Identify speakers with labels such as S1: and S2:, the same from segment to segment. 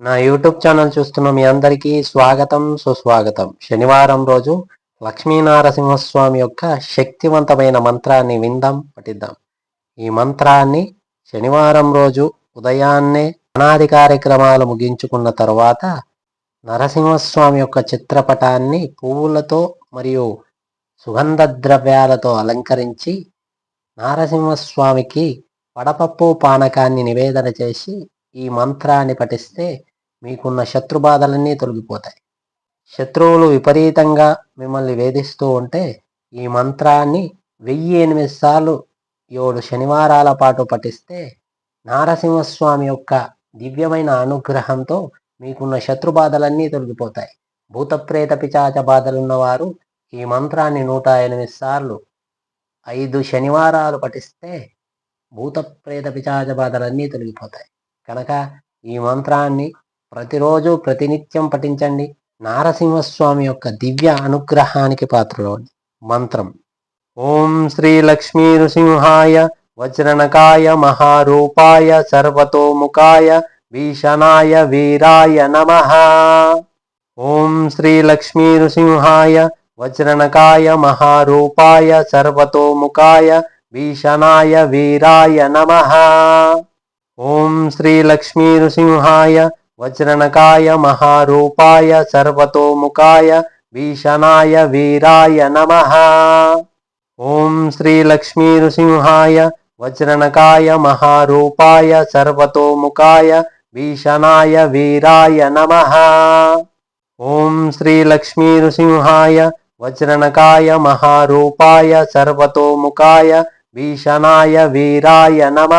S1: నా YouTube channel చూస్తున్న మీ అందరికీ స్వాగతం సుస్వాగతం. శనివారం రోజు లక్ష్మీనారసింహస్వామి యొక్క శక్తివంతమైన మంత్రాన్ని విందాం పఠిద్దాం. ఈ మంత్రాన్ని శనివారం రోజు ఉదయాన్నే అనాది కార్యక్రమాలు ముగించుకున్న తర్వాత నరసింహస్వామి యొక్క చిత్రపటాన్ని పువ్వులతో మరియు సుగంధ ద్రవ్యాలతో అలంకరించి నారసింహస్వామికి వడపప్పు పానకాన్ని నివేదన చేసి ఈ మంత్రాన్ని పఠిస్తే మీకున్న శత్రుబాధలన్నీ తొలగిపోతాయి. శత్రువులు విపరీతంగా మిమ్మల్ని వేధిస్తూ ఉంటే ఈ మంత్రాన్ని వెయ్యి ఎనిమిది సార్లు ఏడు శనివారాల పాటు పఠిస్తే నారసింహస్వామి యొక్క దివ్యమైన అనుగ్రహంతో మీకున్న శత్రుబాధలన్నీ తొలగిపోతాయి. భూతప్రేత పిచాచ బాధలున్నవారు ఈ మంత్రాన్ని నూట ఎనిమిది సార్లు ఐదు శనివారాలు పఠిస్తే భూతప్రేత పిచాచ బాధలన్నీ తొలగిపోతాయి. కనుక ఈ మంత్రాన్ని ప్రతిరోజు ప్రతినిత్యం పఠించండి. నారసింహస్వామి యొక్క దివ్య అనుగ్రహానికి పాత్రలోని మంత్రం. ఓం శ్రీ లక్ష్మీ నృసింహాయ వజ్రణకాయ మహారూపాయ సర్వతోముఖాయ భీషణాయ వీరాయ నమ. ఓం శ్రీ లక్ష్మీ నృసింహాయ వజ్రణకాయ మహారూపాయ సర్వతోముఖాయ భీషణాయ వీరాయ నమ. ఓం శ్రీ లక్ష్మీ నృసింహాయ వజ్రణకాయ మహారూపాయ సర్వతోముఖాయ భీషణాయ వీరాయ నమ. ఓం శ్రీ లక్ష్మీ నృసింహాయ వజ్రణకాయ మహారూపాయ సర్వతోముఖాయ భీషణాయ వీరాయ నమ. ఓం శ్రీ లక్ష్మీ నృసింహాయ వజ్రణకాయ మహారూపాయ సర్వతోముఖాయ భీషణాయ వీరాయ నమ.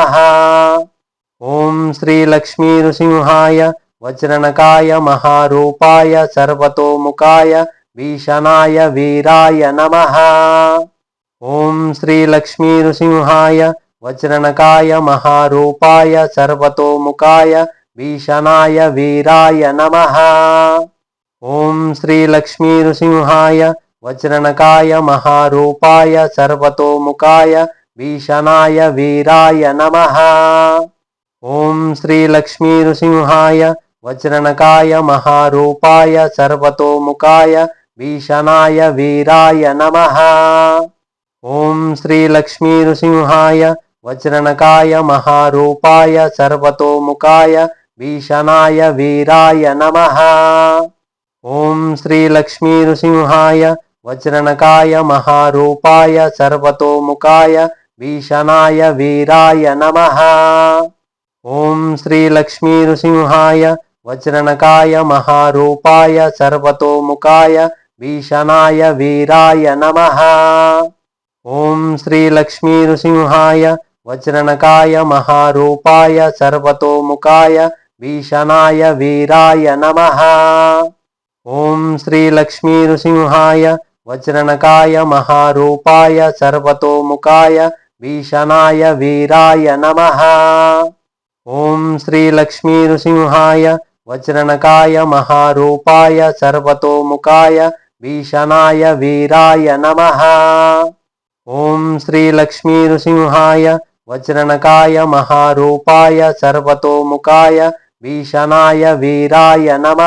S1: ఓం శ్రీ లక్ష్మీ నృసింహాయ వజ్రణకాయ మహారూపాయ సర్వతోముఖాయ భీషణాయ వీరాయ నమ. ఓం శ్రీ లక్ష్మీ నృసింహాయ వజ్రణకాయ మహారూపాయ సర్వతోముఖాయ భీషణాయ వీరాయ నమ. ఓం శ్రీ లక్ష్మీ నృసింహాయ వజ్రణకాయ మహారూపాయ సర్వతోముఖాయ భీషణాయ వీరాయ నమ. ఓం శ్రీ లక్ష్మీ నృసింహాయ వజ్రణకాయ మహారూపాయ సర్వతోముఖాయ భీషణాయ వీరాయ నమ. ఓం శ్రీ లక్ష్మీ నృసింహాయ వజ్రణకాయ మహారూపాయ సర్వతోముఖాయ భీషణాయ వీరాయ నమ. ఓం శ్రీ లక్ష్మీ నృసింహాయ వజ్రణకాయ మహారూపాయ సర్వతోముఖాయ భీషణాయ వీరాయ నమ. ఓం శ్రీ లక్ష్మీ నృసింహాయ వజ్రణకాయ మహారూపాయ సర్వతోముఖాయ భీషణాయ వీరాయ నమ. ఓం శ్రీ లక్ష్మీ నృసింహాయ వజ్రణకాయ మహారూపాయ సర్వతోముఖాయ భీషణాయ వీరాయ నమ. ఓం శ్రీ లక్ష్మీ నృసింహాయ వజ్రణకాయ మహారూపాయ సర్వతోముఖాయ భీషణాయ వీరాయ నమ. ఓం శ్రీ లక్ష్మీ నృసింహాయ వజ్రణకాయ మహారూపాయ సర్వతోముఖాయ భీషణాయ వీరాయ నమ. ఓం శ్రీ లక్ష్మీ నృసింహాయ వజ్రణకాయ మహారూపాయ సర్వతోముఖాయ భీషణాయ వీరాయ నమ.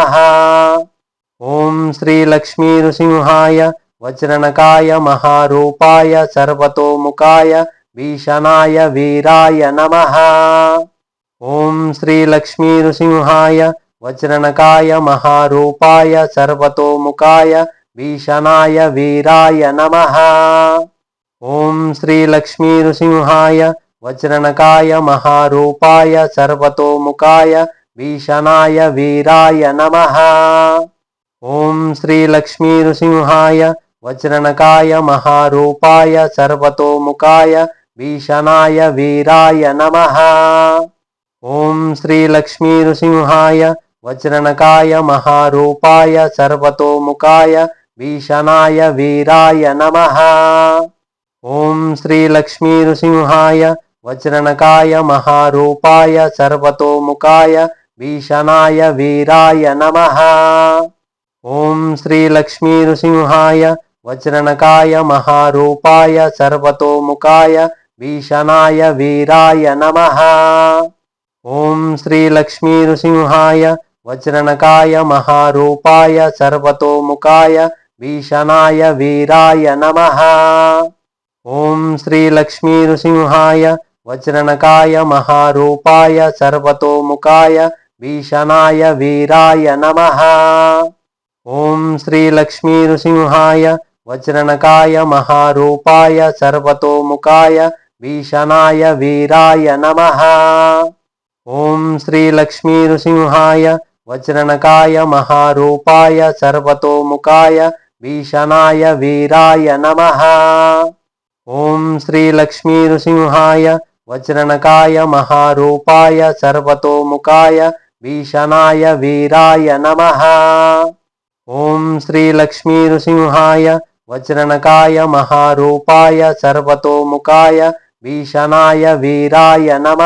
S1: ఓం శ్రీ లక్ష్మీ నృసింహాయ వజ్రణకాయ మహారూపాయ సర్వతోముఖాయ భీషణాయ వీరాయ నమ. ఓం శ్రీ లక్ష్మీ నృసింహాయ వజ్రణకాయ మహారూపాయ సర్వతోముఖాయ భీషణాయ వీరాయ నమ. ఓం శ్రీ లక్ష్మీ నృసింహాయ వజ్రణకాయ మహారూపాయ సర్వతోముఖాయ భీషణాయ వీరాయ నమ. ఓం శ్రీ లక్ష్మీ నృసింహాయ వజ్రణకాయ మహారూపాయ సర్వతోముఖాయ భీషణాయ వీరాయ నమ. ఓం శ్రీ లక్ష్మీ నృసింహాయ వజ్రణకాయ మహారూపాయ సర్వతోముఖాయ భీషణాయ వీరాయ నమ. ఓం శ్రీ లక్ష్మీ నృసింహాయ వజ్రణకాయ మహారూపాయ సర్వతోముఖాయ భీషణాయ వీరాయ నమ. ఓం శ్రీ లక్ష్మీ నృసింహాయ వజ్రణకాయ మహారూపాయ సర్వతోముఖాయ భీషణాయ వీరాయ నమ. ఓం శ్రీ లక్ష్మీ నృసింహాయ వజ్రణకాయ మహారూపాయ సర్వతోముఖాయ భీషణాయ వీరాయ నమ. ఓం శ్రీ లక్ష్మీ నృసింహాయ వజ్రణకాయ మహారూపాయ సర్వతోముఖాయ భీషణాయ వీరాయ నమ. ఓం శ్రీ లక్ష్మీ నృసింహాయ వజ్రణకాయ మహారూపాయ సర్వతోముఖాయ భీషణాయ వీరాయ నమ. ఓం శ్రీ లక్ష్మీ నృసింహాయ వజ్రణకాయ మహారూపాయ సర్వతోముఖాయ భీషణాయ వీరాయ నమ. ఓం శ్రీ లక్ష్మీ నృసింహాయ వజ్రణకాయ మహారూపాయ సర్వతోముఖాయ భీషణాయ వీరాయ నమ. ఓం శ్రీ లక్ష్మీ నృసింహాయ వజ్రణకాయ మహారూపాయ సర్వతోముఖాయ భీషణాయ వీరాయ నమ.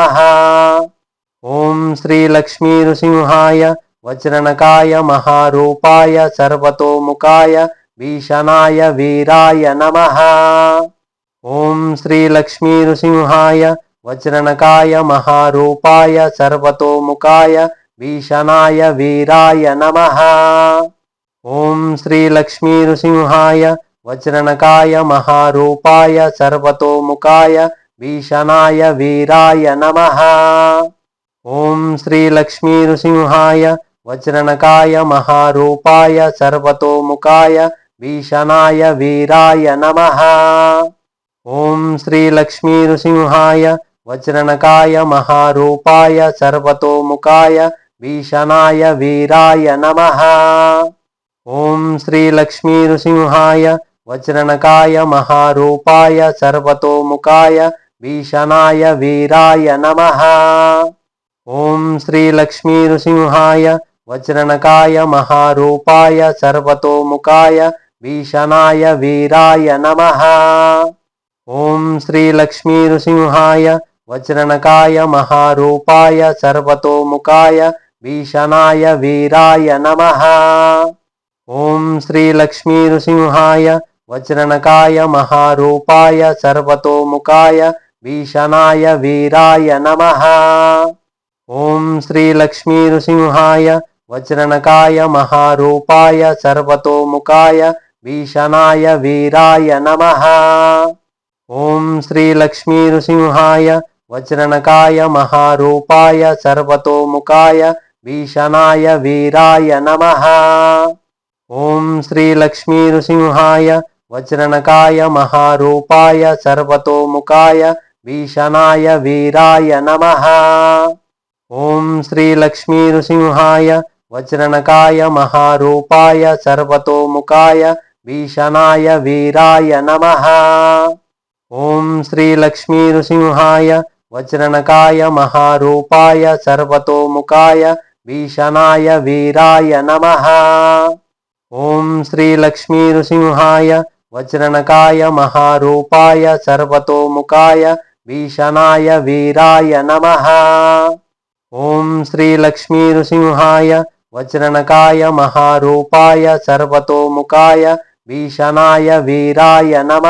S1: ఓం శ్రీ లక్ష్మీ నృసింహాయ వజ్రణకాయ మహారూపాయ సర్వతోముఖాయ భీషణాయ వీరాయ నమ. ఓం శ్రీ లక్ష్మీ నృసింహాయ వజ్రణకాయ మహారూపాయ సర్వతోముఖాయ భీషణాయ వీరాయ నమ. ఓం శ్రీ లక్ష్మీ నృసింహాయ వజ్రణకాయ మహారూపాయ సర్వతోముఖాయ భీషణాయ వీరాయ నమ. ఓం శ్రీ లక్ష్మీ నృసింహాయ వజ్రణకాయ మహారూపాయ సర్వతోముఖాయ భీషణాయ వీరాయ నమ. ఓం శ్రీ లక్ష్మీ నృసింహాయ వజ్రణకాయ మహారూపాయ సర్వతోముఖాయ భీషణాయ వీరాయ నమ. ఓం శ్రీ లక్ష్మీ నృసింహాయ వజ్రణకాయ మహారూపాయ సర్వతోముఖాయ భీషణాయ వీరాయ నమ. ఓం శ్రీ లక్ష్మీ నృసింహాయ వజ్రణకాయ మహారూపాయ సర్వతోముఖాయ భీషణాయ వీరాయ నమ. ఓం శ్రీ లక్ష్మీ నృసింహాయ వజ్రణకాయ మహారూపాయ సర్వతోముఖాయ భీషణాయ వీరాయ నమ. ఓం శ్రీ లక్ష్మీ నృసింహాయ వజ్రణకాయ మహారూపాయ సర్వతోముఖాయ భీషణాయ వీరాయ నమ. ఓం శ్రీ లక్ష్మీ నృసింహాయ వజ్రణకాయ మహారూపాయ సర్వతోముఖాయ భీషణాయ వీరాయ నమ. ఓం శ్రీ లక్ష్మీ నృసింహాయ వజ్రణకాయ మహారూపాయ సర్వతోముఖాయ భీషణాయ వీరాయ నమ. ఓం శ్రీ లక్ష్మీ నృసింహాయ వజ్రణకాయ మహారూపాయ సర్వతోముఖాయ భీషణాయ వీరాయ నమ. ఓం శ్రీ లక్ష్మీ నృసింహాయ వజ్రణకాయ మహారూపాయ సర్వతోముఖాయ భీషణాయ వీరాయ నమ. ఓం శ్రీ లక్ష్మీ నృసింహాయ వజ్రణకాయ మహారూపాయ సర్వతోముఖాయ భీషణాయ వీరాయ నమ. ఓం శ్రీ లక్ష్మీ నృసింహాయ వజ్రణకాయ మహారూపాయ సర్వతోముఖాయ భీషణాయ వీరాయ నమ. ఓం శ్రీ లక్ష్మీ నృసింహాయ వజ్రణకాయ మహారూపాయ సర్వతోముఖాయ భీషణాయ వీరాయ నమ.